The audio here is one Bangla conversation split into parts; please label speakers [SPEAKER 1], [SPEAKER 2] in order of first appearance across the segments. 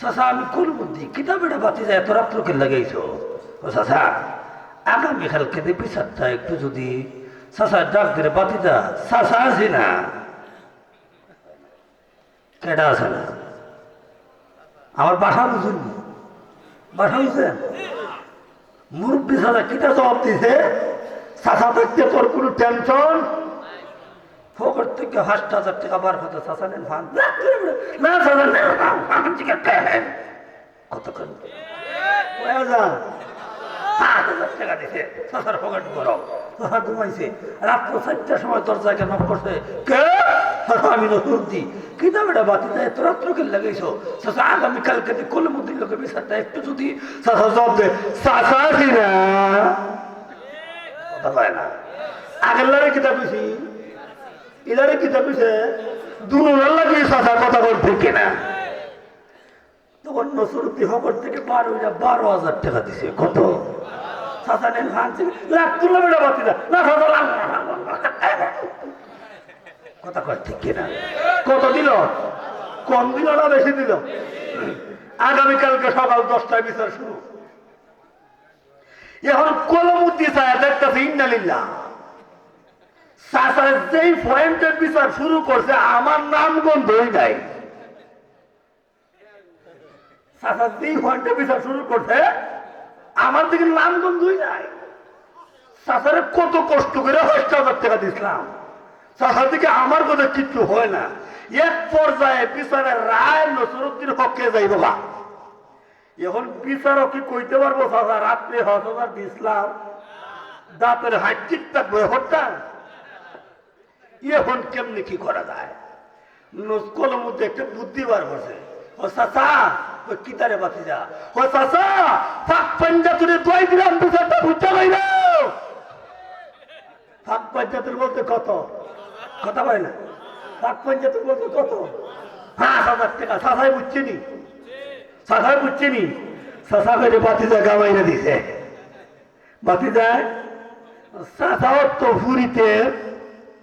[SPEAKER 1] চাচা আমি কোন বুদ্ধি? কিতাবেটা বাতি যায়, এত রাত্রকে লাগাইছো? ও চাচা আগামীকালকে দেখবি সাতটা একটু যদি চাচা ডাক দিলে বাতিটা চাচা আছে না? কেটা আছে না? আমার বাসা বুঝুন বাসা বুঝছেন মুরব্বী সাদা কিটা জবাব দিছে? চাচা থাকতে তোর কোনো টেনশন ফোকর থেকে হাজার হাজার টাকা বার হতো চাচা নেন ফান না না চাচা নেন ফান থেকে কেন কত কর যান পাঁচ হাজার টাকা দিছে। চাচার পকেট করো চাচা ঘুমাইছে। রাত্র চারটার সময় দরজা কেন করছে। কে? চাচা, আমি নতুন দি। কিতাব এটা বাতি? দেয় তো রাত্রকে লাগাইছো? চাচা আগামীকালকে কলমুদ্দিন লোকের বিচারটা একটু যদি আগের লাগে কিতাব বেশি এদারে কিতাব বেশি দুনুরার লাগে চাচা কথা বলতে কিনা তখন নসরুদ্দি হকর থেকে বারো হাজার বারো হাজার টাকা দিছে। কত? নেন হানছে লাখ তুলে বেড়া বাতি না না চাচা লাখ। কথা কয় ঠিক কিনা কত দিল? কম দিল না বেশি দিল? আগামীকালকে সকাল দশটায় বিচার শুরু। এখন কলমুদ্দি সাহেব দেখতেছে, ইন্নালিল্লাহ। যেই পয়েন্টের বিচার শুরু করছে, আমার নাম গন্ধই নাই। আমার কত কিচ্ছু হয় না। এক পর্যায়ে বিচারের রায় নসরুদ্দিন হকে যাইব বা এখন বিচারক কি কইতে পারব চাচা রাত্রে হজ হাজার দিছিলাম দাঁতের হাট ঠিক থাকবে, হত্যা? এখন কেমনি কি করা যায়? নস্কলের মধ্যে একটা বুদ্ধি বার করছে। ও চাচা, ওই কিতারে বাতি যা ও চাচা, ফাঁক পাঞ্জাতুরে দোয়াই দিলাম বিচারটা বুঝতে পাইল ফাঁক পাঞ্জাতুর বলতে কত? কথা পাই না? ফাঁক পাঞ্জাতুর বলতে কত? পাঁচ হাজার টাকা। চাচাই বুঝছে নি? চাচাই বুঝছে নি? চাচা করে বাতি যা গামাইনা দিছে। যায় চাচাও তো ফুরিতে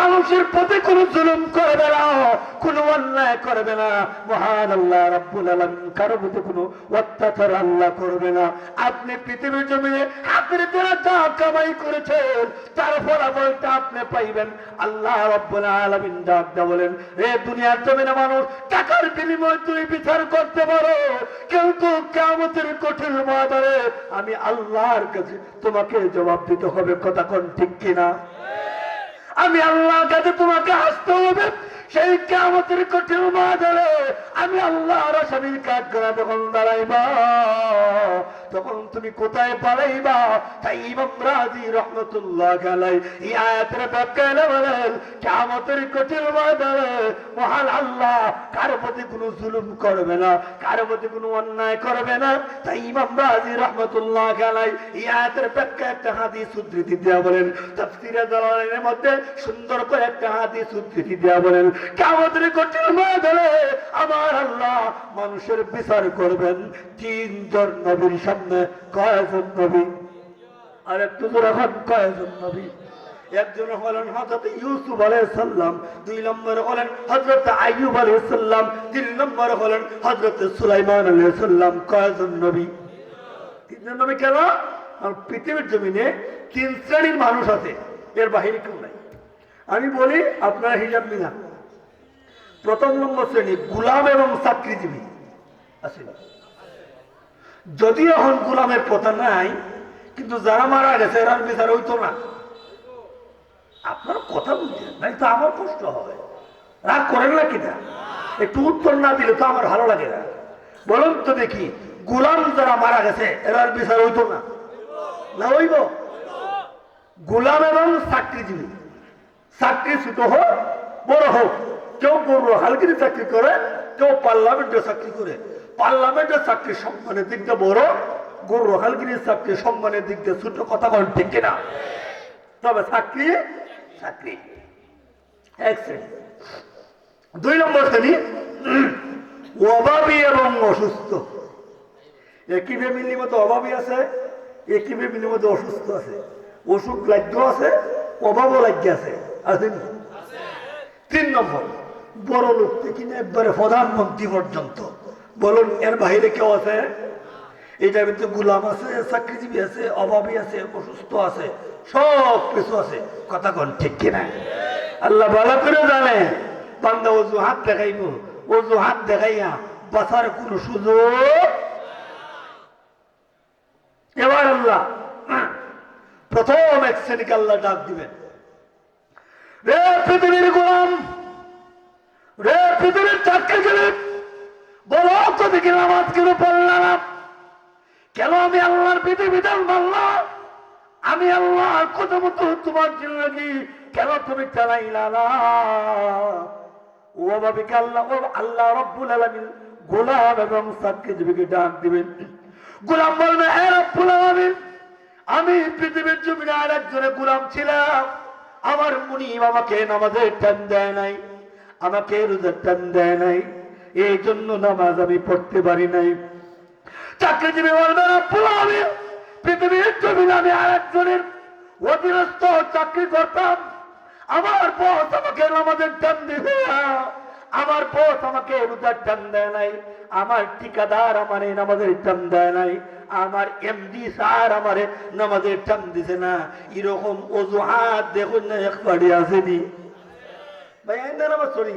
[SPEAKER 1] মানুষের প্রতি কোনো জুলুম করবে না, কোনো অন্যায় করবে না। মহান আল্লাহ রাব্বুল আলামিন কারও প্রতি কোনো অত্যাচার আল্লাহ করবে না। আপনি পৃথিবীর জমিনে হাতের দ্বারা যা কামাই করেছেন, তার ফলাফলটা আপনি পাইবেন। আল্লাহ রাব্বুল আলামিন ডাক বলেন, এ দুনিয়ার জমিনে মানুষ টাকার বিনিময়ে তুমি বিচার করতে পারো, কিন্তু কেমতের কঠিন ময়দানে আমি আল্লাহর কাছে তোমাকে জবাব দিতে হবে। কথা কোন ঠিক কিনা? আমি আল্লাহর কাছে তোমাকে আসতে হবে। সেই কেমতের কঠিন মা আমি আল্লাহর আসামির কাজ করা যখন দাঁড়াইবা তখন তুমি কোথায় পালাইবা? তাই ইমাম রাজি রহমতুল্লাহ গালাই এই আয়াতের ব্যাখ্যা বলেন কেমতের কঠিন ময়দানে মহান আল্লাহ কার প্রতি কোনো জুলুম করবে না, কার প্রতি কোনো অন্যায় করবে না। তাই ইমাম রাজি রহমতুল্লাহ গালাই এই আয়াতের ব্যাখ্যা একটা হাদিস উদ্ধৃতি দেওয়া বলেন। তাফসিরে জালালের মধ্যে সুন্দর করে একটা হাদিস উদ্ধৃতি দেওয়া বলেন কেমতের কঠিন ময়দানে আমার আল্লাহ মানুষের বিচার করবেন। তিনজন নবীর সামনে নবী। আর একটু দূর নবী। একজন হলেন হজরত ইউসুফ দুই হলেন আইয়ুব তিন হলেন সুলাইমান কয়জন নবী। তিনজন নবী কেন? আর পৃথিবীর জমিনে তিন শ্রেণির মানুষ আছে, এর বাহিরে কেউ নাই। আমি বলি, আপনারা হিসাব মিলান। প্রথম নম্বর শ্রেণি, গুলাম এবং চাকরিজীবী। আছে যদিও এখন গুলামের প্রথা নাই, কিন্তু যারা মারা গেছে এরার বিচার হইতো না। আপনার কথা বুঝছেন নাই তো আমার কষ্ট হবে। রাগ করেন না কিনা? একটু উত্তর না দিলে তো আমার ভালো লাগে না। বলুন তো দেখি, গুলাম যারা মারা গেছে, এরার বিচার হইতো না? না হইব? গুলাম এবং চাকরিজীবী। চাকরি ছোট হোক, বড় হোক, কেউ বড় হালকিরি চাকরি করে, কেউ পার্লামেন্টে চাকরি করে। পার্লামেন্টের চাকরি সম্মানের দিকটা বড় গরু হালগিরির চাকরি সম্মানের দিক দিয়ে ছোট কথা বলেন ঠিক কিনা? তবে চাকরি চাকরি। এক শ্রেণি দুই নম্বর শ্রেণি অভাবী এবং অসুস্থ। একই ফ্যামিলির মধ্যে অভাবী আছে একই ফ্যামিলির মধ্যে অসুস্থ আছে। অসুখ লাগ্য আছে অভাবও লাগ্য আছে। আছে? তিন নম্বর বড় লোক থেকে একবারে প্রধানমন্ত্রী পর্যন্ত। বলুন, এর বাইরে কেউ আছে? এটার ভিতরে গুলাম আছে, চাকরিজীবী আছে, অভাবী আছে, অসুস্থ আছে, সব কিছু আছে। কথা কন, ঠিক কিনা? আল্লাহ ভালো করে জানে, বান্দা অজু হাত দেখাইব অজু হাত দেখাইয়া বাঁচার কোন সুযোগ এবার আল্লাহ প্রথম এক শ্রেণীকে আল্লাহ ডাক দিবেন। রে পৃথিবীর গোলাম, রে পৃথিবীর চাকরি গেলে বলো তো দেখি নামাজ কেন পড়লাম। কেন আমি আল্লাহর বিধি বিধান মানলাম? আমি আল্লাহর কত মতো তোমার জিন্দগি কেন তুমি চালাইলা না? ও বাবিকে আল্লাহ আল্লাহ রব্বুল আলামিন গোলাম এবং চাকরিজীবীকে ডাক দিবেন। গোলাম বলবে এ রব্বুল আলামিন, আমি পৃথিবীর জমিনে আর একজনের গোলাম ছিলাম। আমার মুনিম আমাকে নামাজের টান দেয় নাই, আমাকে রোজার টান দেয় নাই। এই জন্য নামাজ আমি পড়তে পারি নাই। চাকরিজীবী বলবে রব্বুল আলামিন পৃথিবীর জমিনে আমি আর একজনের অধীনস্থ চাকরি করতাম। আমার বস আমাকে নামাজের টান দিবে না। আমার বস আমাকে রোজার টান দেয় নাই। আমার ঠিকাদার আমার এই নামাজের টান দেয় নাই। আমার এমডি স্যার আমার নামাজের টান দিছে না। এরকম অজুহাত দেখুন না একবারই আসেনি। ভাই আমি না নামাজ পড়ি।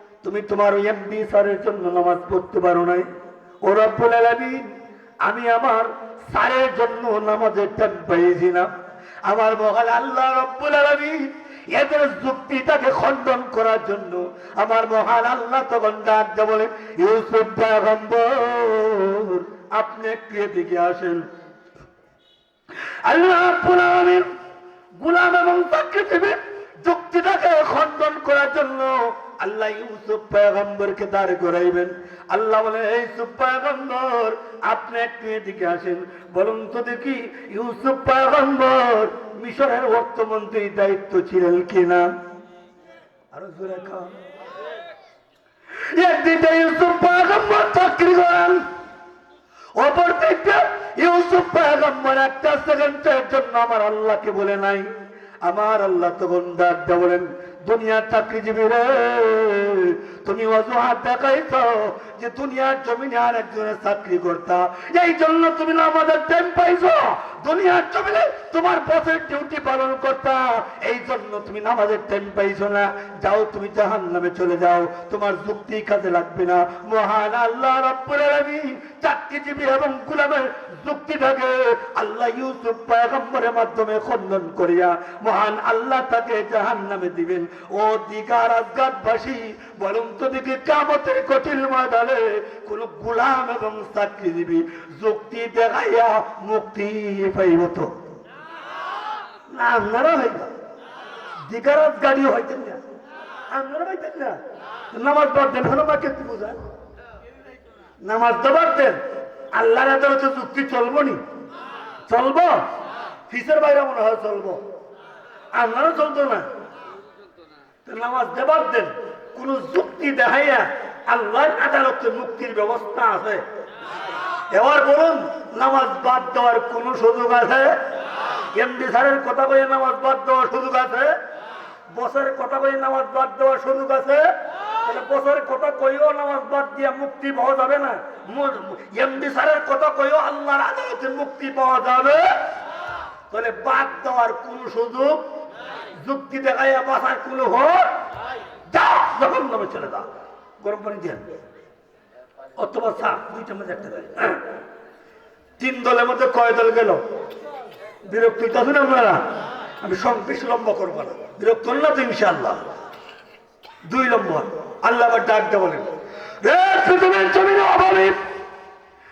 [SPEAKER 1] তুমি তোমার এমবি স্যারের জন্য নামাজ পড়তে পারো নাই। ও রব্বুল আলামিন, আমি আমার স্যারের জন্য নামাজের টান পেয়েছি না আমার মহান আল্লাহ রব্বুল আলামিন এদের যুক্তিটাকে খণ্ডন করার জন্য আমার মহান আল্লাহ তখন ডাক বলে, ইউসুফ আপনি একটু এদিকে আসেন। আল্লাহ গোলাম এবং করার জন্য আল্লাহ ইউসুফ পয়গম্বরকে দাঁড় করাইবেন। আল্লাহ বলে এই ইউসুফ পয়গম্বর, আপনি একটু এদিকে আসেন। বলুন তো দেখি, ইউসুফ পয়গম্বর মিশরের অর্থমন্ত্রীর দায়িত্ব ছিলেন কিনা? আরও জোরে খান একদিন ইউসুফ পয়গম্বর চাকরি করেন অপর দিকটা ইউসুফ পয়গম্বর একটা সেকেন্ডের জন্য আমার আল্লাহকে বলে নাই। আমার আল্লাহ তখন দিয়ে বলেন দুনিয়ার চাকরিজীবী রে তুমি অজুহাত দেখাইছ যে দুনিয়ার জমিনে আর একজনের চাকরি করতা। এই জন্য তুমি আমাদের টাইম পাইছো। দুনিয়ার জমিনে তোমার বসের ডিউটি পালন করতা। এই জন্য তুমি নামাজের টাইম পাইছো না। যাও তুমি জাহান নামে চলে যাও। তোমার যুক্তি কাজে লাগবে না। মহান আল্লাহ রব্বুল আলামিন চাকরিজীবী এবং গুলামের যুক্তিটাকে আল্লাহ ইউসুফ পয়গম্বরের মাধ্যমে খণ্ডন করিয়া মহান আল্লাহ তাকে জাহান নামে দিবেন। ও দিগার আজগাদবাসী বলুন দিকে কামতের কঠিন ময়দানে কোন গুলাম এবং চাকরিজীবী যুক্তি দেখাইয়া মুক্তি পাইব তো? আপনারা হইব দিগারাত গাড়ি হইতেন না। আপনারা হইতেন না। নামাজ পড়তেন হলো মা কিন্তু বুঝা নামাজ পড়তেন আল্লাহর আদালতে যুক্তি চলবো নি? চলবো? ফিসের বাইরে মনে হয় চলবো। আপনারও চলতো না। নামাজ দেবার দেন। কোন যুক্তি দেখাইয়া আল্লাহর আদালতে মুক্তির ব্যবস্থা আছে। এবার বলুন, নামাজ বাদ দেওয়ার কোন সুযোগ আছে? এমডি স্যারের কথা কয়ে নামাজ বাদ দেওয়ার সুযোগ আছে? বছরের কথা কয়ে নামাজ বাদ দেওয়ার সুযোগ আছে? বছরের কথা কইও নামাজ বাদ দিয়ে মুক্তি পাওয়া যাবে না? এমডি স্যারের কথা কইও আল্লাহর আদালতে মুক্তি পাওয়া যাবে? তাহলে বাদ দেওয়ার কোন সুযোগ যুক্তি দেখাইয়া বাসার কোন হোক যখন নামে চলে যাও গরম পানি দিয়ে অথবা চা দুইটার মধ্যে একটা দেয় তিন দলের মধ্যে কয় দল গেল? বিরক্ত হইতেছেন আপনারা? আমি সব বেশি লম্বা করব না। বিরক্ত হন না তো ইনশাআল্লাহ। দুই নম্বর আল্লাহ আবার ডাকতে বলেন রে পৃথিবীর জমিন অভাবী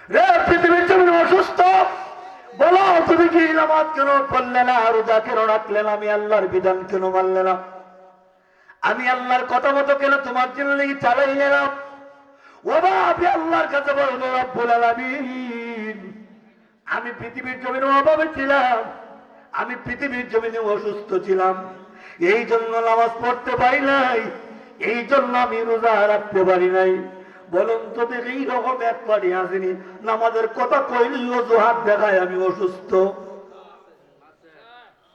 [SPEAKER 1] রে পৃথিবীর জমিন অসুস্থ বলো, তুমি কি নামাজ কেন পড়লে না, রোজা কেন রাখলে না? আমি আল্লাহর বিধান কেন মানলে না? আমি আল্লাহর কথা মতো কেন তোমার জন্য নাকি চালাইলে না ওবা আমি আল্লাহর কাছে বলব রব্বুল আলামিন। আমি পৃথিবীর জমিনে অভাবে ছিলাম, আমি পৃথিবীর জমিনে অসুস্থ ছিলাম। এই জন্য নামাজ পড়তে পারি নাই, এই জন্য আমি রোজা রাখতে পারি নাই। বলুন তো দেখি এইরকম এক পারি আসেনি, নামাজের কথা কইলি অজুহাত দেখায় আমি অসুস্থ।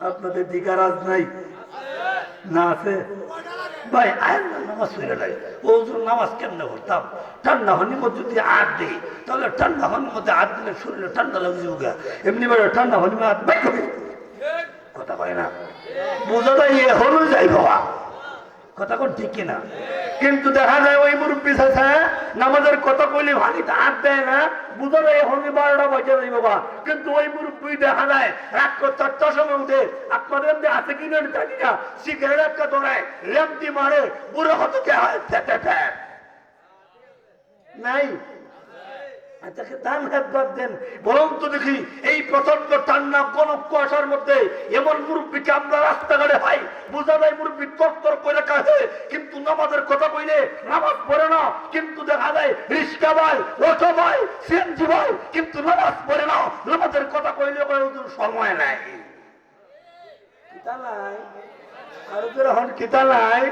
[SPEAKER 1] আপনাদের দিকারাজ নাই? না আছে? ভাই আয়ের নামাজ পড়ে নাই। ও ওজন নামাজ কেমনে করতাম ঠান্ডা হনির মধ্যে যদি হাত দিই, তাহলে ঠান্ডা হনির মধ্যে হাত দিলে শরীরে ঠান্ডা লাগছে যোগা এমনি বেড়ে ঠান্ডা হনির হাত বাই কথা কয় না? বোঝা যায়, এ হলো যাই বাবা। কথা কোন ঠিক কিনা? কিন্তু দেখা যায় ওই মুরব্বী আছে নামাজের কথা কইলে ভালিতে হাত দেয় না। বুঝলো এই এখন বারোটা বাজে যাই বাবা কিন্তু ওই মুরব্বী দেখা যায় রাত চারটার সময় উঠে, আপনাদের এমনি আছে কি না জানি না? সিগারেট একটা ধরায় ল্যাম্পটি মারে, বুড়ো কত কে হয়। নাই। তাকে দান। বরং তো দেখি, এই প্রচণ্ড ঠান্ডা কোন কুয়াশার মধ্যে এমন মুরব্বীকে আমরা রাস্তাঘাটে বোঝা যায় মুরব্বী তত্তর করে কাছে কিন্তু নামাজের কথা কইলে নামাজ পড়ে না, কিন্তু দেখা যায় রিস্কা ভাই, অটো ভাই, সিএনজি ভাই, কিন্তু নামাজ পড়ে না। নামাজের কথা কইলে সময় নাই। কিতা নাই আর এখন কিতা নাই